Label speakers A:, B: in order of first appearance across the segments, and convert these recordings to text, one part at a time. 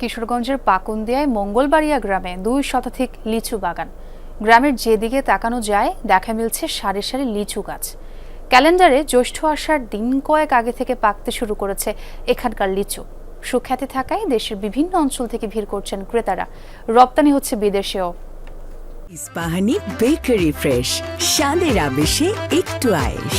A: কিশোরগঞ্জের পাকুন্দিয়ায় মঙ্গলবাড়িয়া গ্রামে দুই শতাধিক লিচু বাগান। গ্রামের যেদিকে তাকানো যায়, দেখা মিলছে সারি সারি লিচু গাছ। ক্যালেন্ডারে জ্যৈষ্ঠ আসার দিন কয়েক আগে থেকে পাকতে শুরু করেছে এখানকার লিচু। সুখ্যাতি থাকায় দেশের বিভিন্ন অঞ্চল থেকে ভিড় করছেন ক্রেতারা। রপ্তানি হচ্ছে বিদেশেও।
B: ইস্পাহানি বেকারি ফ্রেশ, স্বাদের আবেশে একটু আয়েশ।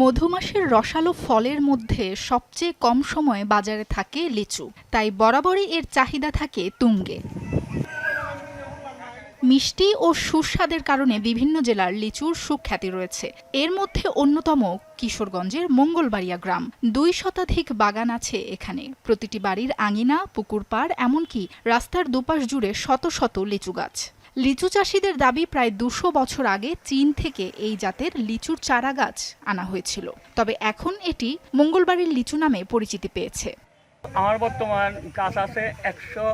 C: মধুমাসের রসালো ফলের মধ্যে সবচেয়ে কম সময়ে বাজারে থাকে লিচু, তাই বরাবরই এর চাহিদা থাকে তুঙ্গে। মিষ্টি ও সুস্বাদের কারণে বিভিন্ন জেলার লিচুর সুখ্যাতি রয়েছে। এর মধ্যে অন্যতম কিশোরগঞ্জের মঙ্গলবাড়িয়া গ্রাম। দুই শতাধিক বাগান আছে এখানে। প্রতিটি বাড়ির আঙিনা, পুকুর পাড়, এমনকি রাস্তার দুপাশ জুড়ে শত শত লিচু গাছ। লিচু চাষিদের দাবি প্রায় দুশো বছর আগে চীন থেকে এই জাতের লিচুর চারা গাছ আনা হয়েছিল। তবে এখন এটি মঙ্গলবাড়ির লিচু নামে পরিচিতি পেয়েছে।
D: আমার বর্তমান গাছ আছে একশো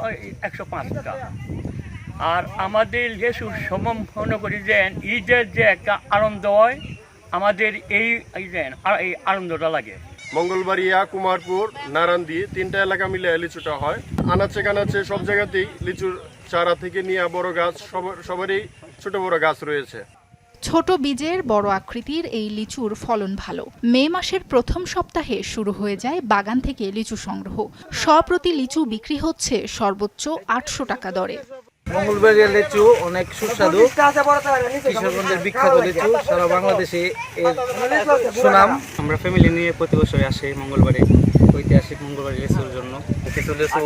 D: একশো পাঁচটা। আর আমাদের যে মনে করি যে ঈদের যে একটা আনন্দ হয় আমাদের এই এই আনন্দটা লাগে।
E: মঙ্গলবাড়িয়া কুমারপুর নারান্দি তিনটা এলাকা মিলে লিচুটা হয়। আনাচে কানাচে সব জায়গাতেই লিচুর চারা থেকে নিয়ে বড় গাছ সবার সবারই ছোট বড় গাছ রয়েছে।
C: ছোট বীজের বড় আকৃতির এই লিচুর ফলন ভালো। মে মাসের প্রথম সপ্তাহে শুরু হয়ে যায় বাগান থেকে লিচু সংগ্রহ। সপ্রতি লিচু বিক্রি হচ্ছে সর্বোচ্চ আটশো টাকা দরে।
F: মঙ্গলবাড়িয়া লিচু অনেক সুস্বাদু। কিশোরগঞ্জের বিখ্যাত লিচু সারা বাংলাদেশে এর সুনাম।
G: আমরা ফ্যামিলি নিয়ে প্রতি বছরই আসি মঙ্গলবারে ঐতিহাসিক মঙ্গলবারে লেসুর জন্য।
H: কিছু লেচু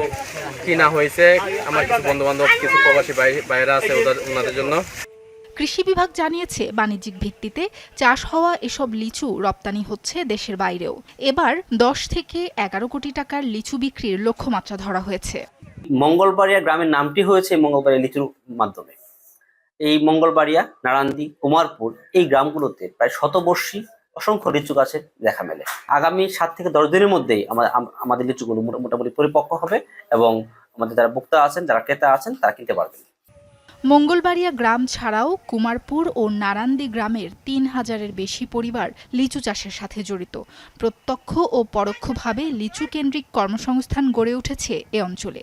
H: কিনা হয়েছে আমার কিছু বন্ধু বান্ধব কিছু প্রবাসী ভাইয়েরা আছে ওনাদের জন্য।
C: কৃষি বিভাগ জানিয়েছে বাণিজ্যিক ভিত্তিতে চাষ হওয়া এসব লিচু রপ্তানি হচ্ছে দেশের বাইরেও। এবার দশ থেকে এগারো কোটি টাকার লিচু বিক্রির লক্ষ্যমাত্রা ধরা হয়েছে।
I: মঙ্গলবাড়িয়া গ্রামের নামটি হয়েছে মঙ্গলবাড়িয়া লিচুর মাধ্যমে। এই মঙ্গলবাড়িয়া নারান্দি কুমারপুর এই গ্রামগুলোতে প্রায় শতবর্ষী অসংখ্য লিচু গাছের দেখা মেলে। আগামী সাত থেকে দশ দিনের মধ্যেই আমা- আমাদের লিচুগুলো মোটা- মোটামুটি পরিপক্ক হবে এবং আমাদের যারা ভোক্তা আছেন, যারা ক্রেতা আছেন, তারা কিনতে পারবেন।
C: মঙ্গলবাড়িয়া গ্রাম ছাড়াও কুমারপুর ও নারান্দি গ্রামের তিন হাজারের বেশি পরিবার লিচু চাষের সাথে জড়িত। প্রত্যক্ষ ও পরোক্ষভাবে লিচু কেন্দ্রিক কর্মসংস্থান গড়ে উঠেছে এ অঞ্চলে।